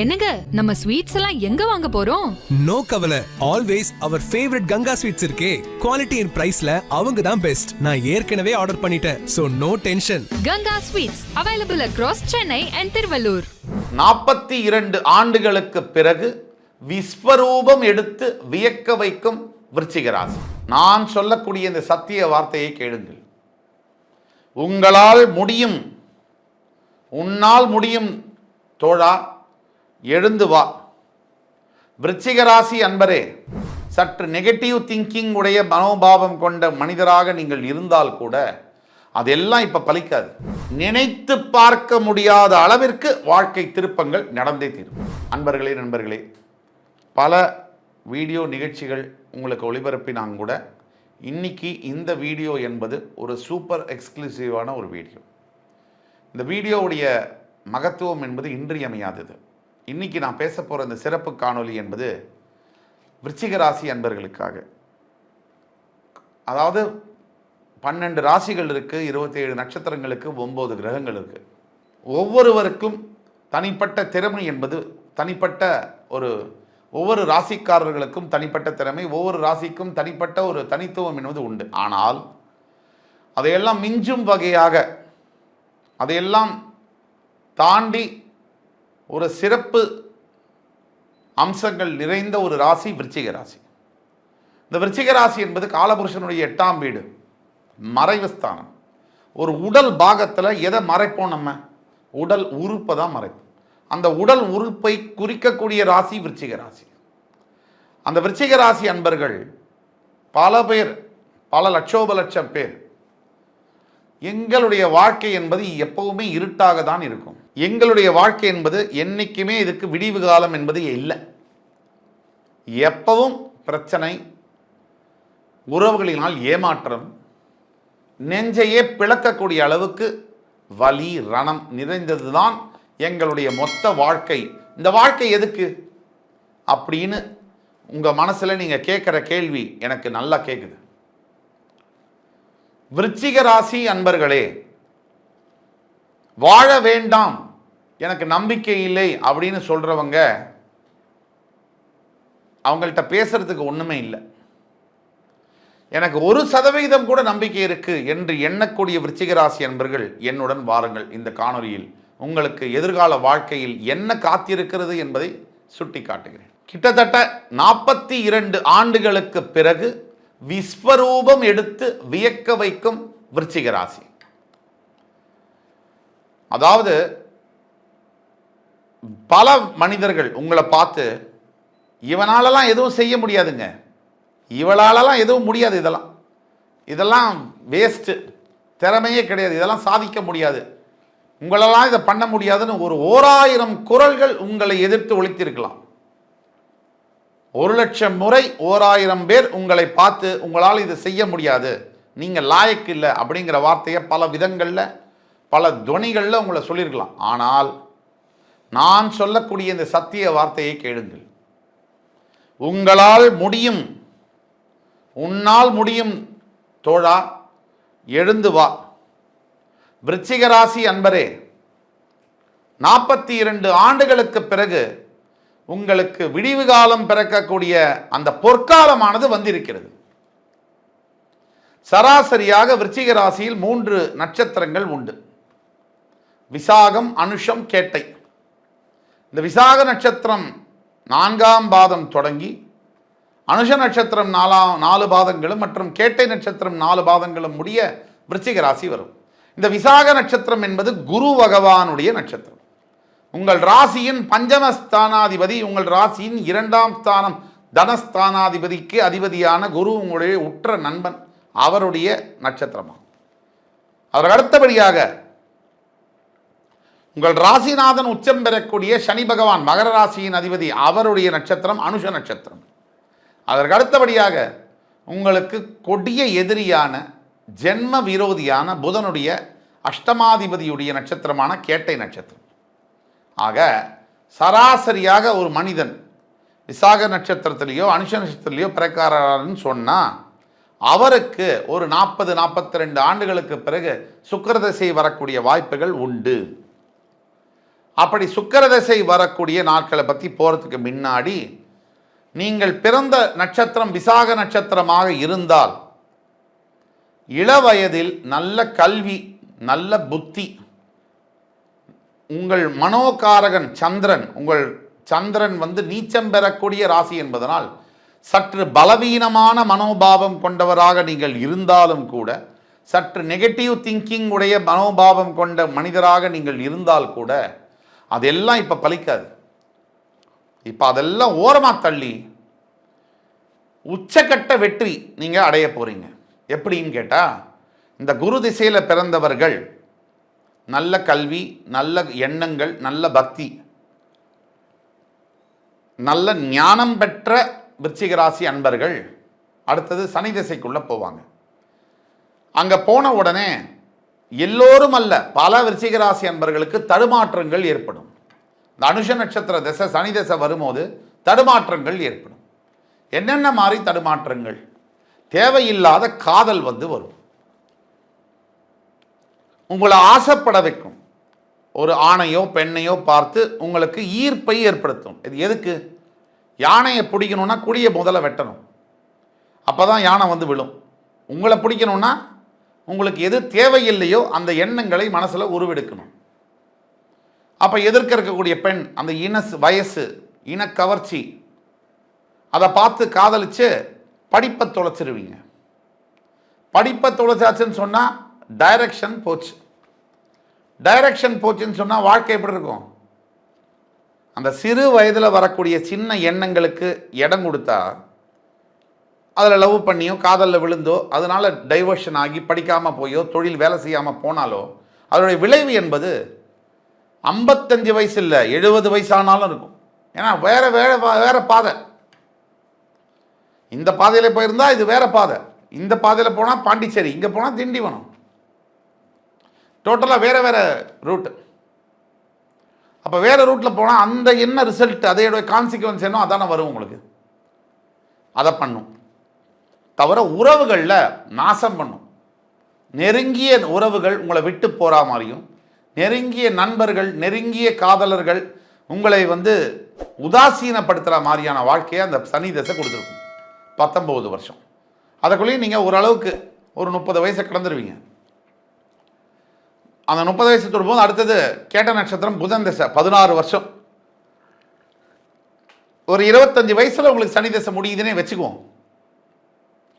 என்னங்க நம்ம ஸ்வீட்ஸ் எல்லாம் எங்க வாங்க போறோம்? நோ கவலை. Always our favourite Ganga sweets இருக்கே. குவாலிட்டி அண்ட் பிரைஸ்ல அவங்க தான் பெஸ்ட் நான் ஏற்கனவே ஆர்டர் பண்ணிட்டேன். So no tension Ganga sweets available across Chennai and Tiruvallur நாற்பத்தி இரண்டு ஆண்டுகளுக்கு பிறகு விஸ்வரூபம் எடுத்து வியக்க வைக்கும் விருச்சிக ராசி நான் சொல்லக்கூடிய இந்த சத்திய வார்த்தையை கேளுங்கள். உங்களால் முடியும் உன்னால் முடியும் தோழா எழுந்து வா. விருச்சிகராசி அன்பரே சற்று நெகட்டிவ் திங்கிங் உடைய மனோபாவம் கொண்ட மனிதராக நீங்கள் இருந்தால் கூட அதெல்லாம் இப்போ பலிக்காது. நினைத்து பார்க்க முடியாத அளவிற்கு வாழ்க்கை திருப்பங்கள் நடந்தே தீரும். அன்பர்களே நண்பர்களே பல வீடியோ நிகழ்ச்சிகள் உங்களுக்கு ஒளிபரப்பினாங்க கூட இன்னைக்கு இந்த வீடியோ என்பது ஒரு சூப்பர் எக்ஸ்க்ளூசிவான ஒரு வீடியோ. இந்த வீடியோவுடைய மகத்துவம் என்பது இன்றியமையாதது. இன்றைக்கி நான் பேச போகிற இந்த சிறப்பு காணொளி என்பது விருச்சிக ராசி அன்பர்களுக்காக. அதாவது பன்னெண்டு ராசிகள் இருக்குது இருபத்தேழு நட்சத்திரங்களுக்கு ஒம்பது கிரகங்கள் இருக்குது ஒவ்வொருவருக்கும் தனிப்பட்ட திறமை என்பது தனிப்பட்ட ஒரு ஒவ்வொரு ராசிக்காரர்களுக்கும் தனிப்பட்ட திறமை ஒவ்வொரு ராசிக்கும் தனிப்பட்ட ஒரு தனித்துவம் என்பது உண்டு. ஆனால் அதையெல்லாம் மிஞ்சும் வகையாக அதையெல்லாம் தாண்டி ஒரு சிறப்பு அம்சங்கள் நிறைந்த ஒரு ராசி விருச்சிக ராசி. இந்த விருச்சிக ராசி என்பது காலபுருஷனுடைய எட்டாம் வீடு. மறைவு ஸ்தானம். ஒரு உடல் பாகத்தில் எதை மறைப்போம் நம்ம? உடல் உறுப்பை தான் மறைப்போம். அந்த உடல் உறுப்பை குறிக்கக்கூடிய ராசி விருச்சிக ராசி. அந்த விருச்சிக ராசி அன்பர்கள் பல பேர் பல லட்சோப லட்சம் பேர் எங்களுடைய வாழ்க்கை என்பது எப்பவுமே இருட்டாக தான் இருக்கும். எங்களுடைய வாழ்க்கை என்பது என்றைக்குமே இதுக்கு விடிவு காலம் என்பது இல்லை. எப்பவும் பிரச்சனை உறவுகளினால் ஏமாற்றம் நெஞ்சையே பிளக்கக்கூடிய அளவுக்கு வலி ரணம் நிறைந்ததுதான் எங்களுடைய மொத்த வாழ்க்கை. இந்த வாழ்க்கை எதுக்கு? அப்படின்னு உங்கள் மனசில் நீங்கள் கேட்குற கேள்வி எனக்கு நல்லா கேட்குது விருச்சிக ராசி அன்பர்களே வாழ வேண்டாம். எனக்கு நம்பிக்கை இல்லை அப்படின்னு சொல்கிறவங்க அவங்கள்ட்ட பேசுறதுக்கு ஒன்றுமே இல்லை. எனக்கு ஒரு சதவீதம் கூட நம்பிக்கை இருக்கு என்று எண்ணக்கூடிய விருச்சிகராசி அன்பர்கள் என்னுடன் வாருங்கள் இந்த காணொலியில் உங்களுக்கு எதிர்கால வாழ்க்கையில் என்ன காத்திருக்கிறது என்பதை சுட்டி காட்டுகிறேன் கிட்டத்தட்ட நாற்பத்தி இரண்டு ஆண்டுகளுக்கு பிறகு விஸ்வரூபம் எடுத்து வியக்க வைக்கும் விருச்சிகராசி அதாவது பல மனிதர்கள் உங்களை பார்த்து இவனாலலாம் எதுவும் செய்ய முடியாதுங்க. இவளாலலாம் எதுவும் முடியாது இதெல்லாம். இதெல்லாம் வேஸ்ட்டு திறமையே கிடையாது. இதெல்லாம் சாதிக்க முடியாது. உங்களெல்லாம் இதை பண்ண முடியாதுன்னு ஒரு ஓராயிரம் குரல்கள் உங்களை எதிர்த்து ஒழித்திருக்கலாம் ஒரு லட்சம் முறை ஓராயிரம் பேர் உங்களை பார்த்து உங்களால் இதை செய்ய முடியாது. நீங்கள் லாயக்கு இல்லை அப்படிங்கிற வார்த்தையை பல விதங்களில் பல துவனிகளில் உங்களை சொல்லியிருக்கலாம். ஆனால் நான் சொல்லக்கூடிய இந்த சத்திய வார்த்தையை கேளுங்கள். உங்களால் முடியும். உன்னால் முடியும். தோழா எழுந்து வா. விருச்சிக ராசி அன்பரே நாற்பத்தி இரண்டு ஆண்டுகளுக்கு பிறகு உங்களுக்கு விடிவு காலம் பிறக்கக்கூடிய அந்த பொற்காலமானது வந்திருக்கிறது. சராசரியாக விருச்சிக ராசியில் மூன்று நட்சத்திரங்கள் உண்டு. விசாகம் அனுஷம் கேட்டை. இந்த விசாக நட்சத்திரம் நான்காம் பாதம் தொடங்கி அனுஷ நட்சத்திரம் நாலாம் நாலு பாதங்களும் மற்றும் கேட்டை நட்சத்திரம் நாலு பாதங்களும் முடிய விருச்சிக ராசி வரும். இந்த விசாக நட்சத்திரம் என்பது குரு பகவானுடைய நட்சத்திரம். உங்கள் ராசியின் பஞ்சமஸ்தானாதிபதி உங்கள் ராசியின் இரண்டாம் ஸ்தானம் தனஸ்தானாதிபதிக்கு அதிபதியான குரு உங்களுடைய உற்ற நண்பன் அவருடைய நட்சத்திரமாகும். அதற்கு அடுத்தபடியாக உங்கள் ராசிநாதன் உச்சம் பெறக்கூடிய சனி பகவான் மகர ராசியின் அதிபதி அவருடைய நட்சத்திரம் அனுஷ நட்சத்திரம். அதற்கு அடுத்தபடியாக உங்களுக்கு கொடிய எதிரியான ஜென்ம விரோதியான புதனுடைய அஷ்டமாதிபதியுடைய நட்சத்திரமான கேட்டை நட்சத்திரம். ஆக சராசரியாக ஒரு மனிதன் விசாக நட்சத்திரத்திலேயோ அனுஷ நட்சத்திரத்திலேயோ பிறக்காரன்னு சொன்னால் அவருக்கு ஒரு நாற்பது நாற்பத்தி ரெண்டு ஆண்டுகளுக்கு பிறகு சுக்கரதசை வரக்கூடிய வாய்ப்புகள் உண்டு. அப்படி சுக்கரதசை வரக்கூடிய நாட்களை பற்றி போகிறதுக்கு முன்னாடி நீங்கள் பிறந்த நட்சத்திரம் விசாக நட்சத்திரமாக இருந்தால் இளவயதில் நல்ல கல்வி நல்ல புத்தி உங்கள் மனோகாரகன் சந்திரன் உங்கள் சந்திரன் வந்து நீச்சம் பெறக்கூடிய ராசி என்பதனால் சற்று பலவீனமான மனோபாவம் கொண்டவராக நீங்கள் இருந்தாலும் கூட சற்று நெகட்டிவ் திங்கிங் உடைய மனோபாவம் கொண்ட மனிதராக நீங்கள் இருந்தால் கூட அதெல்லாம் இப்போ பலிக்காது. இப்போ அதெல்லாம் ஓரமாக தள்ளி உச்சக்கட்ட வெற்றி நீங்கள் அடைய போகிறீங்க எப்படின்னு கேட்டால் இந்த குரு திசையில் பிறந்தவர்கள் நல்ல கல்வி நல்ல எண்ணங்கள் நல்ல பக்தி நல்ல ஞானம் பெற்ற விருச்சிகராசி அன்பர்கள் அடுத்தது சனி திசைக்குள்ளே போவாங்க. அங்கே போன உடனே எல்லோரும் அல்ல பல விருச்சிகராசி அன்பர்களுக்கு தடுமாற்றங்கள் ஏற்படும். இந்த அனுஷ நட்சத்திர திசை சனி திசை வரும்போது தடுமாற்றங்கள் ஏற்படும். என்னென்ன மாதிரி தடுமாற்றங்கள்? தேவையில்லாத காதல் வந்து வரும். உங்களை ஆசைப்பட வைக்கும். ஒரு ஆணையோ பெண்ணையோ பார்த்து உங்களுக்கு ஈர்ப்பை ஏற்படுத்தும். இது எதுக்கு? யானையை பிடிக்கணும்னா குடியை முதல்ல வெட்டணும். அப்போ தான் யானை வந்து விழும். உங்களை பிடிக்கணும்னா உங்களுக்கு எது தேவையில்லையோ அந்த எண்ணங்களை மனசில் உருவெடுக்கணும். அப்போ எதிர்க்க இருக்கக்கூடிய பெண் அந்த இன வயசு இனக்கவர்ச்சி அதை பார்த்து காதலிச்சு படிப்பை தொலைச்சிருவீங்க. படிப்பை தொலைச்சாச்சுன்னு சொன்னால் டைரக்ஷன் போச்சு. டைரக்ஷன் போச்சுன்னு சொன்னால் வாழ்க்கை எப்படி இருக்கும்? அந்த சிறு வயதில் வரக்கூடிய சின்ன எண்ணங்களுக்கு இடம் கொடுத்தா அதில் லவ் பண்ணியோ காதலில் விழுந்தோ அதனால் டைவர்ஷன் ஆகி படிக்காமல் போயோ தொழில் வேலை செய்யாமல் போனாலோ அதனுடைய விளைவு என்பது ஐம்பத்தஞ்சு வயசு இல்லை எழுபது வயசானாலும் இருக்கும். ஏன்னா வேறு வேறு வேறு பாதை. இந்த பாதையில் போயிருந்தா இது வேறு பாதை. இந்த பாதையில் போனால் பாண்டிச்சேரி இங்கே போனால் திண்டிவனம். டோட்டலாக வேறு வேறு ரூட்டு அப்போ வேற ரூட்டில் போனால் அந்த என்ன ரிசல்ட் அதையோட கான்சிக்வன்ஸ் என்ன அதானே வரும் உங்களுக்கு. அதை பண்ணும். தவிர உறவுகளில் நாசம் பண்ணும். நெருங்கிய உறவுகள் உங்களை விட்டு போகிற மாதிரியும் நெருங்கிய நண்பர்கள் நெருங்கிய காதலர்கள் உங்களை வந்து உதாசீனப்படுத்துகிற மாதிரியான வாழ்க்கையை அந்த சனி தசை கொடுத்துருக்கும். பத்தொம்பது வருஷம். அதுக்குள்ளேயும் நீங்கள் ஓரளவுக்கு ஒரு முப்பது வயசை கடந்துருவீங்க. அந்த முப்பது வயசு தொடும்போது அடுத்தது கேட்ட நட்சத்திரம் புதன் திசை பதினாறு வருஷம். ஒரு இருபத்தஞ்சி வயசில் உங்களுக்கு சனி திசை முடியுதுன்னே வச்சுக்குவோம்.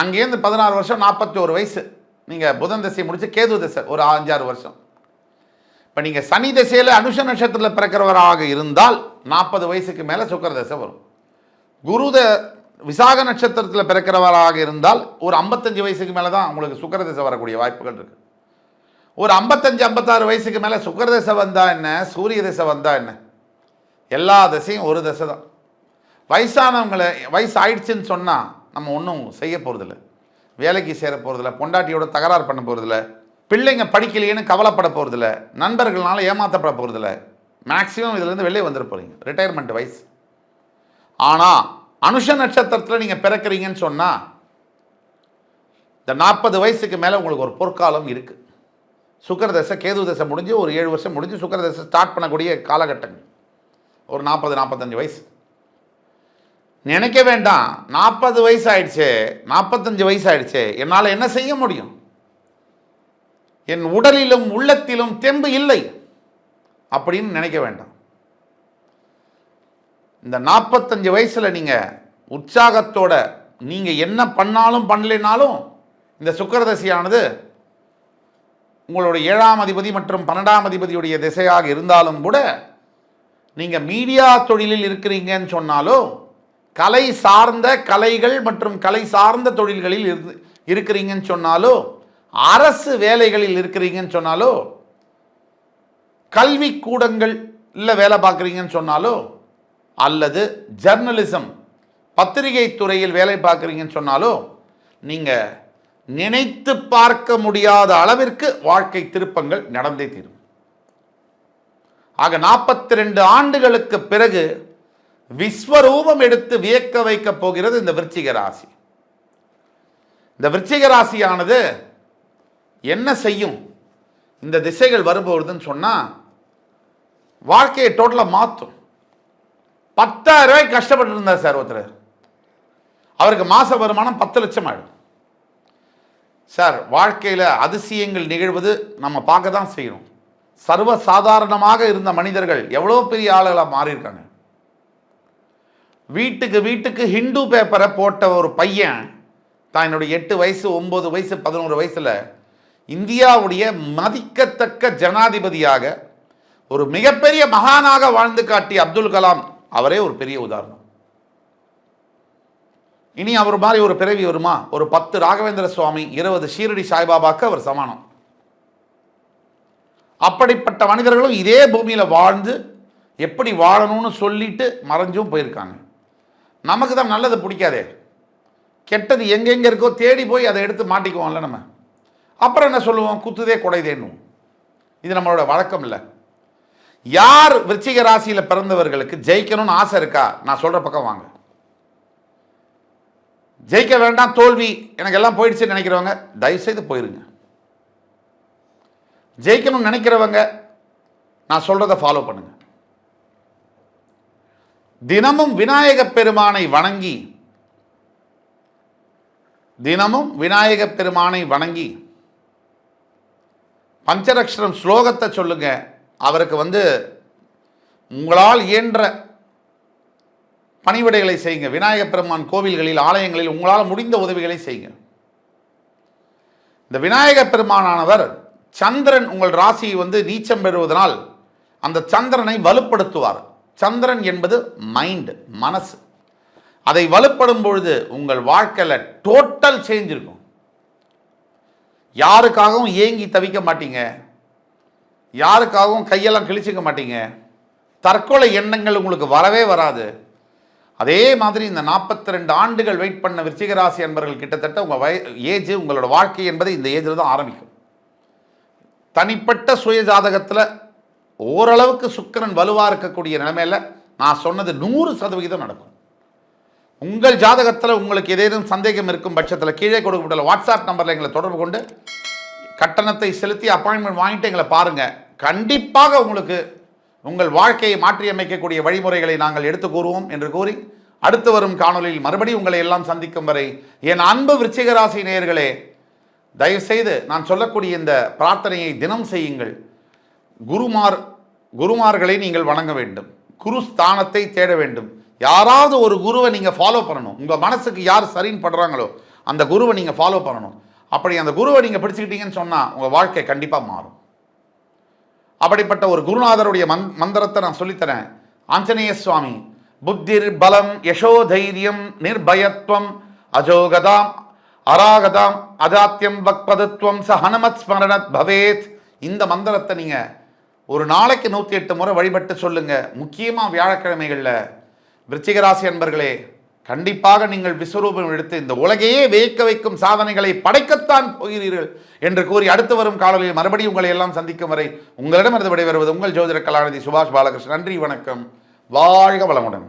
அங்கேருந்து பதினாறு வருஷம் நாற்பத்தி ஒரு வயசு. நீங்கள் புதன் திசையை முடிச்சு கேது திசை ஒரு அஞ்சாறு வருஷம். இப்போ நீங்கள் சனி திசையில் அனுஷ நட்சத்திரத்தில் பிறக்கிறவராக இருந்தால் நாற்பது வயசுக்கு மேலே சுக்கர திசை வரும். குரு த விசாக நட்சத்திரத்தில் பிறக்கிறவராக இருந்தால் ஒரு ஐம்பத்தஞ்சு வயசுக்கு மேலே தான் உங்களுக்கு சுக்கர திசை வரக்கூடிய வாய்ப்புகள் இருக்குது ஒரு ஐம்பத்தஞ்சு ஐம்பத்தாறு வயசுக்கு மேலே சுக்கர திசை வந்தால் என்ன? சூரிய திசை வந்தால் என்ன? எல்லா திசையும் ஒரு திசை தான். வயசானவங்களை வயசு ஆயிடுச்சுன்னு சொன்னால் நம்ம ஒன்றும் செய்ய போகிறதில்ல வேலைக்கு சேர போகிறதில்ல பொண்டாட்டியோட தகராறு பண்ண போகிறதில்ல பிள்ளைங்க படிக்கலையேன்னு கவலைப்பட போகிறதில்ல நண்பர்களால் ஏமாற்றப்பட போகிறதில்ல மேக்ஸிமம் இதுலேருந்து வெளியே வந்துட போகிறீங்க ரிட்டையர்மெண்ட் வயசு ஆனால் அனுஷ நட்சத்திரத்தில் நீங்கள் பிறக்கிறீங்கன்னு சொன்னால் இந்த நாற்பது வயசுக்கு மேலே உங்களுக்கு ஒரு பொற்காலம் இருக்குது சுக்கரதசை கேது தசை முடிஞ்சு ஒரு ஏழு வருஷம் முடிஞ்சு சுக்கரதசை ஸ்டார்ட் பண்ணக்கூடிய காலகட்டங்கள். ஒரு நாற்பது நாற்பத்தஞ்சு வயசு. நினைக்க வேண்டாம். நாற்பது வயசு ஆயிடுச்சு நாற்பத்தஞ்சு வயசு ஆயிடுச்சு என்னால் என்ன செய்ய முடியும்? என் உடலிலும் உள்ளத்திலும் தெம்பு இல்லை. அப்படின்னு நினைக்க வேண்டாம். இந்த நாற்பத்தஞ்சு வயசில் நீங்கள் உற்சாகத்தோட நீங்கள் என்ன பண்ணாலும் பண்ணலைனாலும் இந்த சுக்கரதசையானது உங்களுடைய ஏழாம் அதிபதி மற்றும் பன்னெண்டாம் அதிபதியுடைய திசையாக இருந்தாலும் கூட நீங்கள் மீடியா தொழிலில் இருக்கிறீங்கன்னு சொன்னாலோ கலை சார்ந்த கலைகள் மற்றும் கலை சார்ந்த தொழில்களில் இருந்து இருக்கிறீங்கன்னு சொன்னாலோ அரசு வேலைகளில் இருக்கிறீங்கன்னு சொன்னாலோ கல்வி கூடங்களில் வேலை பார்க்குறீங்கன்னு சொன்னாலோ அல்லது ஜர்னலிசம் பத்திரிகை துறையில் வேலை பார்க்குறீங்கன்னு சொன்னாலோ நீங்கள் நினைத்து பார்க்க முடியாத அளவிற்கு வாழ்க்கை திருப்பங்கள் நடந்தே தீரும். ஆக நாற்பத்தி ரெண்டு ஆண்டுகளுக்கு பிறகு விஸ்வரூபம் எடுத்து வியக்க வைக்க போகிறது இந்த விருச்சிக ராசி. இந்த விருச்சிக ராசியானது என்ன செய்யும்? இந்த திசைகள் வரும்பொழுதுன்னு சொன்னால் வாழ்க்கையை டோட்டலாக மாற்றும் பத்தாயிரம் ரூபாய் கஷ்டப்பட்டு இருந்தார் சார் ஒருத்தர். அவருக்கு மாத வருமானம் பத்து லட்சம் ஆயிடும். சார் வாழ்க்கையில் அதிசயங்கள் நிகழ்வது நம்ம பார்க்க தான் செய்யணும் சர்வ சாதாரணமாக இருந்த மனிதர்கள் எவ்வளோ பெரிய ஆளுகளாக மாறியிருக்காங்க. வீட்டுக்கு வீட்டுக்கு ஹிந்து பேப்பரை போட்ட ஒரு பையன் தான் என்னுடைய எட்டு வயசு ஒம்பது வயசு பதினோரு வயசில் இந்தியாவுடைய மதிக்கத்தக்க ஜனாதிபதியாக ஒரு மிகப்பெரிய மகானாக வாழ்ந்து காட்டிய அப்துல் கலாம் அவரே ஒரு பெரிய உதாரணம். இனி அவர் மாதிரி ஒரு பிறவி வருமா? ஒரு பத்து ராகவேந்திர சுவாமி இருபது ஷீரடி சாய்பாபாக்கு அவர் சமானம். அப்படிப்பட்ட மனிதர்களும் இதே பூமியில் வாழ்ந்து எப்படி வாழணும்னு சொல்லிட்டு மறைஞ்சும் போயிருக்காங்க. நமக்கு தான் நல்லது பிடிக்காதே. கெட்டது எங்கெங்கே இருக்கோ தேடி போய் அதை எடுத்து மாட்டிக்குவோம்ல நம்ம. அப்புறம் என்ன சொல்லுவோம்? குத்துதே குடைதேன்னும் இது நம்மளோட வழக்கம் இல்லை. யார் விருச்சிக ராசியில் பிறந்தவர்களுக்கு ஜெயிக்கணும்னு ஆசை இருக்கா? நான் சொல்கிற பக்கம் வாங்க. ஜெயிக்க வேண்டாம் தோல்வி. எனக்கு எல்லாம் போயிடுச்சுன்னு நினைக்கிறவங்க தயவுசெய்து போயிருங்க. ஜெயிக்கணும்னு நினைக்கிறவங்க நான் சொல்கிறத ஃபாலோ பண்ணுங்கள் தினமும் விநாயகப் பெருமானை வணங்கி தினமும் விநாயகப் பெருமானை வணங்கி பஞ்சரக்ஷரம் ஸ்லோகத்தை சொல்லுங்க. அவருக்கு வந்து உங்களால் இயன்ற பணிவிடைகளை செய்யுங்க. விநாயகப் பெருமான் கோவில்களில் ஆலயங்களில் உங்களால் முடிந்த உதவிகளை செய்யுங்க. இந்த விநாயகப் பெருமானானவர் சந்திரன் உங்கள் ராசியை வந்து நீச்சம் பெறுவதனால் அந்த சந்திரனை வலுப்படுத்துவார். சந்திரன் என்பது மைண்டு மனசு. அதை வலுப்படும் பொழுது உங்கள் வாழ்க்கையில் டோட்டல் சேஞ்ச் இருக்கும். யாருக்காகவும் ஏங்கி தவிக்க மாட்டீங்க. யாருக்காகவும் கையெல்லாம் கிழிச்சிக்க மாட்டீங்க. தற்கொலை எண்ணங்கள் உங்களுக்கு வரவே வராது. அதே மாதிரி இந்த நாற்பத்தி ரெண்டு ஆண்டுகள் வெயிட் பண்ண விருச்சிகராசி அன்பர்கள் கிட்டத்தட்ட உங்கள் வய ஏஜ் உங்களோட வாழ்க்கை என்பது இந்த ஏஜில் தான் ஆரம்பிக்கும். தனிப்பட்ட சுய ஜாதகத்தில் ஓரளவுக்கு சுக்கிரன் வலுவாக இருக்கக்கூடிய நிலைமையில் நான் சொன்னது நூறு சதவிகிதம் நடக்கும். உங்கள் ஜாதகத்தில் உங்களுக்கு ஏதேனும் சந்தேகம் இருக்கும் பட்சத்தில் கீழே கொடுக்கப்பட்டுள்ள வாட்ஸ்அப் நம்பரில் எங்களை தொடர்பு கொண்டு கட்டணத்தை செலுத்தி அப்பாயின்மெண்ட் வாங்கிட்டு எங்களை பாருங்கள் கண்டிப்பாக உங்களுக்கு உங்கள் வாழ்க்கையை மாற்றியமைக்கக்கூடிய வழிமுறைகளை நாங்கள் எடுத்து கூறுவோம் என்று கூறி அடுத்து வரும் காணொலியில் மறுபடியும் உங்களை எல்லாம் சந்திக்கும் வரை என் அன்பு விருச்சிகராசி நேயர்களே தயவுசெய்து நான் சொல்லக்கூடிய இந்த பிரார்த்தனையை தினம் செய்யுங்கள். குருமார் குருமார்களை நீங்கள் வணங்க வேண்டும். குரு ஸ்தானத்தை தேட வேண்டும். யாராவது ஒரு குருவை நீங்கள் ஃபாலோ பண்ணணும். உங்கள் மனசுக்கு யார் சரின்னு படுறாங்களோ அந்த குருவை நீங்கள் ஃபாலோ பண்ணணும். அப்படி அந்த குருவை நீங்கள் பிடிச்சிக்கிட்டீங்கன்னு சொன்னால் உங்கள் வாழ்க்கை கண்டிப்பாக மாறும். அப்படிப்பட்ட ஒரு குருநாதருடைய மந் மந்திரத்தை நான் சொல்லித்தரேன். ஆஞ்சநேய சுவாமி புத்திர் பலம் யசோ தைரியம் நிர்பயத்வம் அஜோகதாம் அராகதாம் அஜாத்தியம் பக்பதத்துவம் ச ஹனுமத் ஸ்மரணத் பவேத். இந்த மந்திரத்தை நீங்கள் ஒரு நாளைக்கு நூற்றி எட்டு முறை வழிபட்டு சொல்லுங்கள் முக்கியமாக வியாழக்கிழமைகளில். விருச்சிகராசி அன்பர்களே கண்டிப்பாக நீங்கள் விஸ்வரூபம் எடுத்து இந்த உலகையே வியக்க வைக்கும் சாதனைகளை படைக்கத்தான் போகிறீர்கள் என்று கூறி அடுத்து வரும் காலங்களில் மறுபடியும் உங்களை எல்லாம் சந்திக்கும் வரை உங்களிடமிருந்து விடைபெறுவது உங்கள் ஜோதிட கலாநிதி சுபாஷ் பாலகிருஷ்ணன். நன்றி வணக்கம். வாழ்க வளமுடன்.